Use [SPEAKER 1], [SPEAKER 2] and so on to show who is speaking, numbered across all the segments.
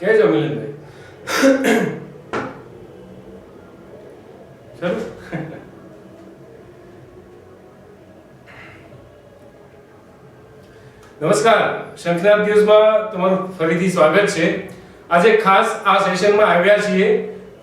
[SPEAKER 1] કહેજો મિલનભાઈ ચલો. નમસ્કાર. શંખનાથ દિવસમાં તમારું ફરીથી સ્વાગત છે. આજે ખાસ આ સેશનમાં આવ્યા છીએ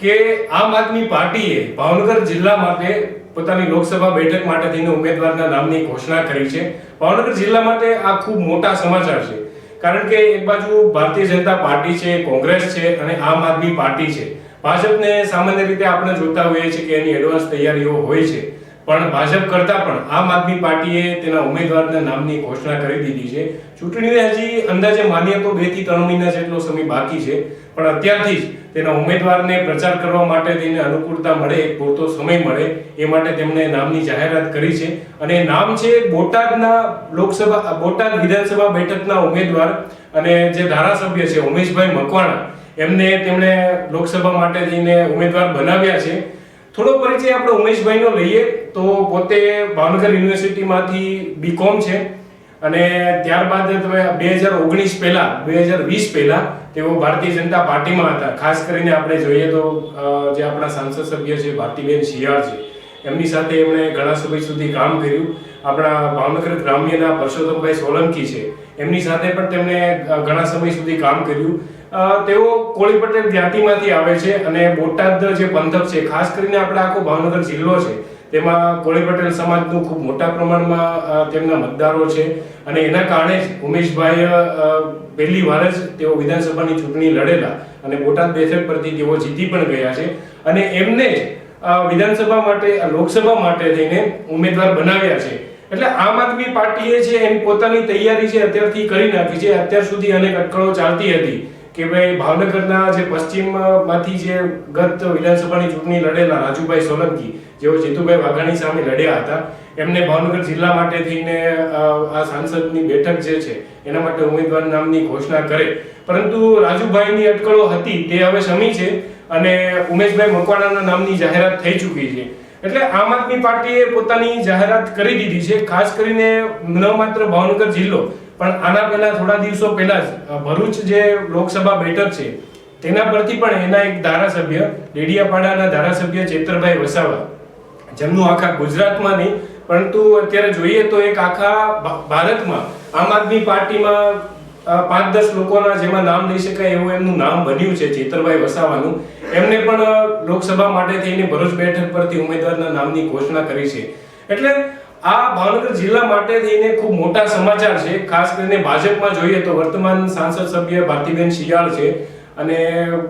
[SPEAKER 1] કે આમ આદમી પાર્ટીએ ભાવનગર જિલ્લા માટે પોતાની લોકસભા બેઠક માટે થઈને ઉમેદવારના નામની ઘોષણા કરી છે. ભાવનગર જિલ્લા માટે આ ખૂબ મોટા સમાચાર છે. કારણ કે એક બાજુ ભારતીય જનતા પાર્ટી છે, કોંગ્રેસ છે અને આમ આદમી પાર્ટી છે. ભાજપને સામાન્ય રીતે આપણે જોતા હોઈએ છીએ કે એની એડવાન્સ તૈયારીઓ હોય છે. પણ ભાજપ કરતા પણ આમ આદમી પાર્ટીએ તેના ઉમેદવારના નામની ઘોષણા કરી દીધી છે. ચૂંટણીને હજી અંદાજે માનીએ તો બેથી ત્રણ મહિના જેટલો સમય બાકી છે. પણ અત્યારથી જ તેના ઉમેદવારને પ્રચાર કરવા માટે તેને અનુકૂળતા મળે, પૂરતો સમય મળે, એ માટે તેમણે નામની જાહેરાત કરી છે. અને નામ છે બોટાદના લોકસભા બોટાદ વિધાનસભા બેઠકના ઉમેદવાર અને જે ધારાસભ્ય છે ઉમેશભાઈ મકવાણા, એમને તેમણે લોકસભા માટે જઈને ઉમેદવાર બનાવ્યા છે. થોડો પરિચય આપણે ઉમેશભાઈનો લઈએ. તો પોતે ભાવનગર યુનિવર્સિટીમાંથી બીકોમ છે. અને ત્યારબાદ તમે બે હજાર ઓગણીસ પહેલા, બે હજાર વીસ પહેલા તેઓ ભારતીય જનતા પાર્ટીમાં હતા. ખાસ કરીને આપણે જોઈએ તો જે આપણા સાંસદ સભ્ય છે, ભારતીબેન શિયાળ છે. એમની સાથે એમણે ઘણા સમય સુધી કામ કર્યું. આપણા ભાવનગર ગ્રામ્યના પરસોત્તમભાઈ સોલંકી છે. એમની સાથે પણ તેમણે ઘણા સમય સુધી કામ કર્યું. તેઓ કોળી પટેલ જ્ઞાતિમાંથી આવે છે અને બોટાદ જે પંથક છે, ખાસ કરીને આપણે આખો ભાવનગર જિલ્લો છે, તેમાં કોળી પટેલ સમાજનું ખૂબ મોટા પ્રમાણમાં તેમના મતદારો છે અને એના કારણે જ ઉમેશભાઈ પહેલી વાર જ તેઓ વિધાનસભાની ચૂંટણી લડેલા અને બોટાદ બેઠક પરથી તેઓ જીતી પણ ગયા છે અને એમને જ વિધાનસભા માટે લોકસભા માટે થઈને ઉમેદવાર બનાવ્યા છે. એટલે આમ આદમી પાર્ટીએ છે એની પોતાની તૈયારી છે, અત્યારથી કરી નાખી છે, અત્યાર સુધી અનેક અટકળો ચાલતી હતી. કે ભાઈ ભાવનગરના જે પશ્ચિમમાંથી જે ગત વિધાનસભાની ચૂંટણી લડેલા રાજુભાઈ સોલંકી, જેઓ જીતુભાઈ વાઘાણી સામે લડ્યા હતા, એમને ભાવનગર જિલ્લા માટે થઈને આ સાંસદની બેઠક જે છે, એના માટે ઉમેદવાર નામની ઘોષણા કરે. પરંતુ રાજુભાઈની અટકળો હતી, તે હવે શમી છે અને ઉમેશભાઈ મકવાણાના નામની જાહેરાત થઈ ચૂકી છે. એટલે આમ આદમી પાર્ટીએ પોતાની જાહેરાત કરી દીધી છે, ખાસ કરીને ન માત્ર ભાવનગર જિલ્લો પણ આના પહેલા થોડા દિવસો પહેલા જ ભરૂચ જે લોકસભા બેઠક છે, તેના પરથી પણ એના એક ધારાસભ્ય, ડેડિયાપાડાના ધારાસભ્ય ચેતરભાઈ વસાવા, જેમનું આખા ગુજરાતમાં નહીં, પરંતુ અત્યારે જોઈએ તો એક આખા ભારતમાં આમ આદમી પાર્ટીમાં પાંચ દસ લોકોના જેમાં નામ લઈ શકાય એવું એમનું નામ બન્યું છે ચેતરભાઈ વસાવાનું. એમને પણ લોકસભા માટે થઈને ભરૂચ બેઠક પરથી ઉમેદવારના નામની ઘોષણા કરી છે. એટલે આ ભાવનગર જિલ્લા માટે થઈને ખૂબ મોટા સમાચાર છે. ખાસ કરીને ભાજપમાં જોઈએ તો વર્તમાન સાંસદ સભ્ય ભારતીબેન શિયાળ છે અને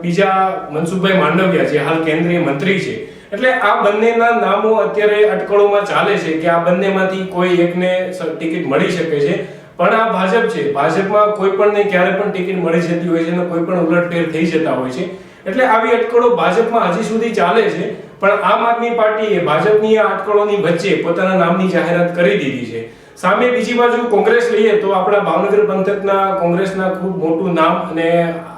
[SPEAKER 1] બીજા મનસુખભાઈ માંડવિયા છે હાલ કેન્દ્રીય મંત્રી છે. એટલે આ બંનેના નામો અત્યારે અટકળોમાં ચાલે છે કે આ બંનેમાંથી કોઈ એકને ટિકિટ મળી શકે છે. પણ આ ભાજપ છે. ભાજપમાં કોઈ પણને ક્યારે પણ ટિકિટ મળી જતી હોય છે અને કોઈ પણ ઉલટફેર થઈ જતા હોય છે. એટલે આવી અટકળો ભાજપમાં હજી સુધી ચાલે છે, પણ આમ આદમી પાર્ટીએ ભાજપની આ અટકળોની વચ્ચે પોતાના નામની જાહેરાત કરી દીધી છે. સામે બીજી બાજુ કોંગ્રેસ લઈએ તો આપણા ભાવનગર પંથકના કોંગ્રેસના ખૂબ મોટું નામ અને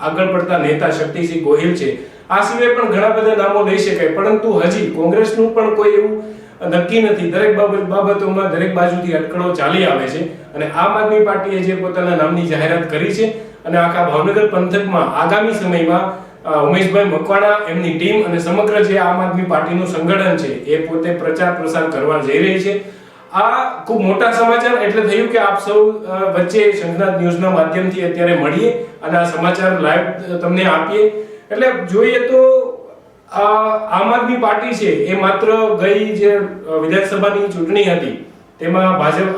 [SPEAKER 1] આગળ પડતા નેતા શક્તિસિંહ ગોહિલ છે. આ સિવાય પણ ઘણા બધા નામો લઈ શકાય, પરંતુ હજી કોંગ્રેસનું પણ કોઈ એવું નક્કી નથી. દરેક બાબતોમાં દરેક બાજુથી અટકળો ચાલી આવે છે અને આમ આદમી પાર્ટીએ જે પોતાના નામની જાહેરાત કરી છે અને આખા ભાવનગર પંથકમાં આગામી સમયમાં ઉમેશભાઈ મકવાણા, એમની ટીમ અને સમગ્ર જે આમ આદમી પાર્ટીનું સંગઠન છે, એ પોતે પ્રચાર પ્રસાર કરવા જઈ રહી છે. આ ખૂબ મોટા સમાચાર, એટલે થયું કે આપ સૌ વચ્ચે શંખનાથ ન્યૂઝના માધ્યમથી અત્યારે મળીએ અને આ સમાચાર લાઈવ તમને આપીએ. એટલે જોઈએ તો, આ આમ આદમી પાર્ટી છે, એ માત્ર ગઈ જે વિધાનસભાની ચૂંટણી હતી, તેમાં ભાજપ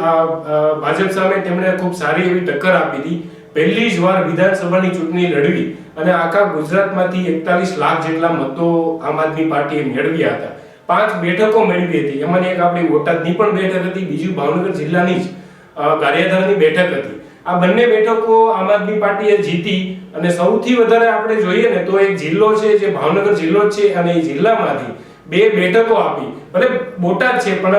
[SPEAKER 1] ભાજપ સામે તેમણે ખૂબ સારી એવી ટક્કર આપી હતી. પહેલી જ વાર વિધાનસભાની ચૂંટણી લડવી અને આખા ગુજરાતમાંથી એકતાલીસ લાખ જેટલા મતો આમ આદમી પાર્ટીએ મેળવ્યા હતા. પાંચ બેઠકો મેળવી હતી. એમાંની એક આપણી બોટાદની પણ બેઠક હતી, બીજી ભાવનગર જિલ્લાની જ કાર્યાધારની બેઠક હતી. આ બંને બેઠકો આમ આદમી પાર્ટીએ જીતી અને સૌથી વધારે આપણે જોઈએ ને તો એક જિલ્લો છે જે ભાવનગર જિલ્લો છે અને એ જિલ્લામાંથી બે બેઠકો આપી. ભલે બોટાદ છે, પણ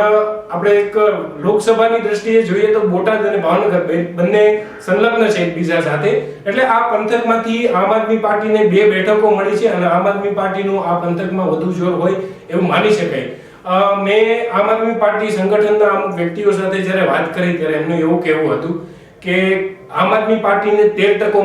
[SPEAKER 1] આપણે એક લોકસભાની દ્રષ્ટિએ જોઈએ તો બોટાદ અને ભાવનગર બંને સંલગ્ન છે એકબીજા સાથે. એટલે આ પંથકમાંથી આમ આદમી પાર્ટીને બે બેઠકો મળી છે અને આમ આદમી પાર્ટીનું આ પંથકમાં વધુ જોર હોય એવું માની શકાય. મેં આમ આદમી પાર્ટી સંગઠનના અમુક વ્યક્તિઓ સાથે જ્યારે વાત કરી ત્યારે એમનું એવું કહેવું હતું કે આમ આદમી પાર્ટીને તેર ટકો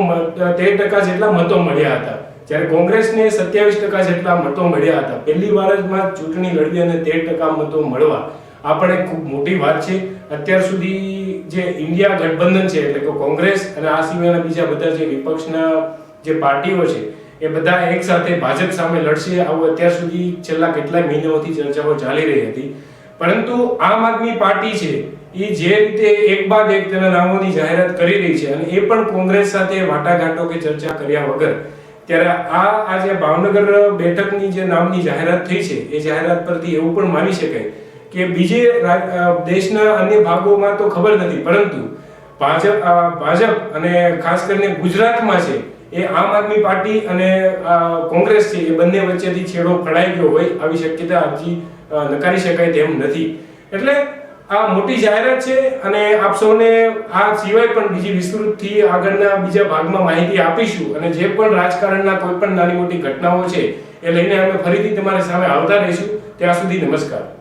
[SPEAKER 1] તેર ટકા જેટલા મતો મળ્યા હતા. જ્યારે કોંગ્રેસને સત્યાવીસ ટકા જેટલા મતો મળ્યા હતા, પહેલી વાર જ ચૂંટણી લડી અને તેર ટકા મતો મળવા. આ પણ એક ખૂબ મોટી વાત છે. અત્યાર સુધી જે ઇન્ડિયા ગઠબંધન છે, એટલે કે કોંગ્રેસ અને આ સિવાયના બીજા બધા જે વિપક્ષના જે પાર્ટીઓ છે, એ બધા એક સાથે ભાજપ સામે લડશે. આવું અત્યાર સુધી છેલ્લા કેટલાય મહિનાઓથી ચર્ચાઓ ચાલી રહી હતી. પરંતુ આમ આદમી પાર્ટી છે, એ જે રીતે એક બાદ એક તેના નામોની જાહેરાત કરી રહી છે અને એ પણ કોંગ્રેસ સાથે વાટાઘાટો કે ચર્ચા કર્યા વગર. ત્યારે આ આજે ભાવનગર બેઠકની જે નામની જાહેરાત થઈ છે, એ જાહેરાત પરથી એવું પણ માની શકાય કે બીજે દેશના અન્ય ભાગોમાં તો ખબર નથી, પરંતુ ભાજપ ભાજપ અને ખાસ કરીને ગુજરાતમાં છે, એ આમ આદમી પાર્ટી અને કોંગ્રેસ છે, એ બંને વચ્ચેથી છેડો ફળાઈ ગયો હોય, આવી શક્યતા હજી નકારી શકાય તેમ નથી. એટલે આ મોટી જાહેરાત છે અને આપ સૌને આ સિવાય પણ બીજી વિસ્તૃતથી આગળના બીજા ભાગમાં માહિતી આપીશું અને જે પણ રાજકારણના કોઈ પણ નાની મોટી ઘટનાઓ છે એ લઈને અમે ફરીથી તમારી સામે આવતા રહીશું. ત્યાં સુધી નમસ્કાર.